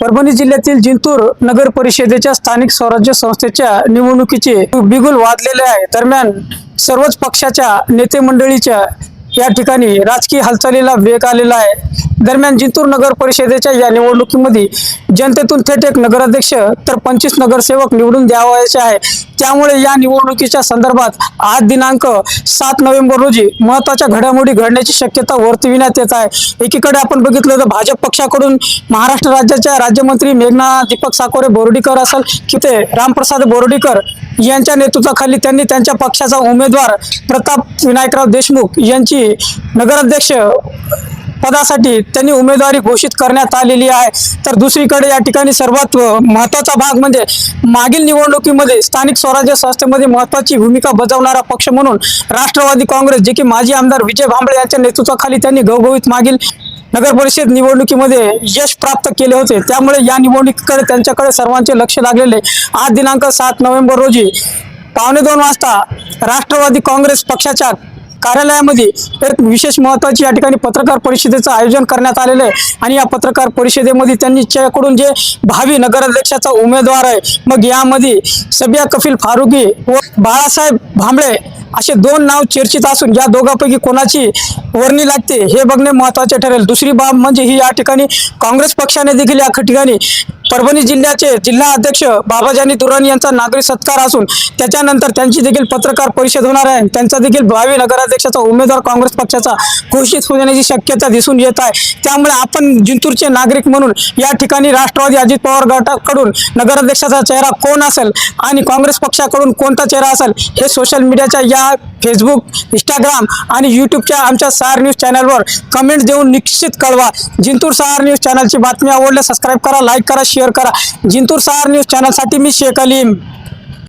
परभणी जिल्ह्यातील जिंतूर नगर परिषदेच्या स्थानिक स्वराज्य संस्थेच्या निवडणुकीचे बिगुल वाजलेले आहे. दरम्यान सर्वच पक्षाच्या नेते मंडळीच्या या ठिकाणी राजकीय हालचालीला वेग आलेला आहे. दरम्यान जिंतूर नगर परिषदेच्या या निवडणुकीमध्ये जनतेतून थेट एक नगराध्यक्ष तर पंचवीस नगरसेवक निवडून द्यावायचे आहे. त्यामुळे या निवडणुकीच्या संदर्भात आज दिनांक सात नोव्हेंबर रोजी महत्त्वाच्या घडामोडी घडण्याची शक्यता वर्तविण्यात येत आहे. एकीकडे आपण बघितलं तर भाजप पक्षाकडून महाराष्ट्र राज्याच्या राज्यमंत्री मेघना दीपक साकोरे बोर्डीकर असेल की ते रामप्रसाद बोर्डीकर यांच्या नेतृत्वाखाली त्यांनी त्यांच्या पक्षाचा उमेदवार प्रताप विनायकराव देशमुख यांची नगराध्यक्ष पदासाठी त्यांनी उमेदवारी घोषित करण्यात आलेली आहे. तर दुसरीकडे या ठिकाणी सर्वात महत्त्वाचा भाग म्हणजे मागील निवडणुकीमध्ये स्थानिक स्वराज्य संस्थेमध्ये महत्त्वाची भूमिका बजावणारा पक्ष म्हणून राष्ट्रवादी काँग्रेस जे की माजी आमदार विजय भांबळे यांच्या नेतृत्वाखाली त्यांनी गवगवीत मागील नगर परिषद निवडणुकीमध्ये यश प्राप्त केले होते. त्यामुळे या निवडणुकीकडे त्यांच्याकडे सर्वांचे लक्ष लागलेले. आज दिनांक सात नोव्हेंबर रोजी पावणे दोन वाजता राष्ट्रवादी काँग्रेस पक्षाच्या कार्यालयामध्ये एक विशेष महत्वाची या ठिकाणी पत्रकार परिषदेचं आयोजन करण्यात आलेलं आहे. आणि या पत्रकार परिषदेमध्ये त्यांनी च्याकडून जे भावी नगराध्यक्षाचा उमेदवार आहे मग यामध्ये सबिया कफील फारुकी व बाळासाहेब भांबळे असे दोन नाव चर्चित असून या दोघांपैकी कोणाची वर्णी लागते हे बघणे महत्त्वाचे ठरेल. दुसरी बाब म्हणजे ही या ठिकाणी काँग्रेस पक्षाने देखील या ठिकाणी परभणी जिल्ह्याचे जिल्हा अध्यक्ष बाबाजानी दुराणी यांचा नागरिक सत्कार असून त्याच्यानंतर त्यांची देखील पत्रकार परिषद होणार आहे. त्यांचा देखील भावी नगराध्यक्षाचा उमेदवार काँग्रेस पक्षाचा घोषित होण्याची शक्यता दिसून येत आहे. त्यामुळे आपण जिंतूरचे नागरिक म्हणून या ठिकाणी राष्ट्रवादी अजित पवार गटाकडून नगराध्यक्षाचा चेहरा कोण असेल आणि काँग्रेस पक्षाकडून कोणता चेहरा असेल हे सोशल मीडियाच्या या फेसबुक इंस्टाग्राम आणि यूट्यूबच्या आमच्या सहार न्यूज चॅनलवर कमेंट देऊन निश्चित कळवा. जिंतूर सहार न्यूज चॅनलची बातमी आवडल्या सबस्क्राईब करा लाईक करा शेअर करा. जिंतूर सहार न्यूज चॅनलसाठी मी शेख अलीम.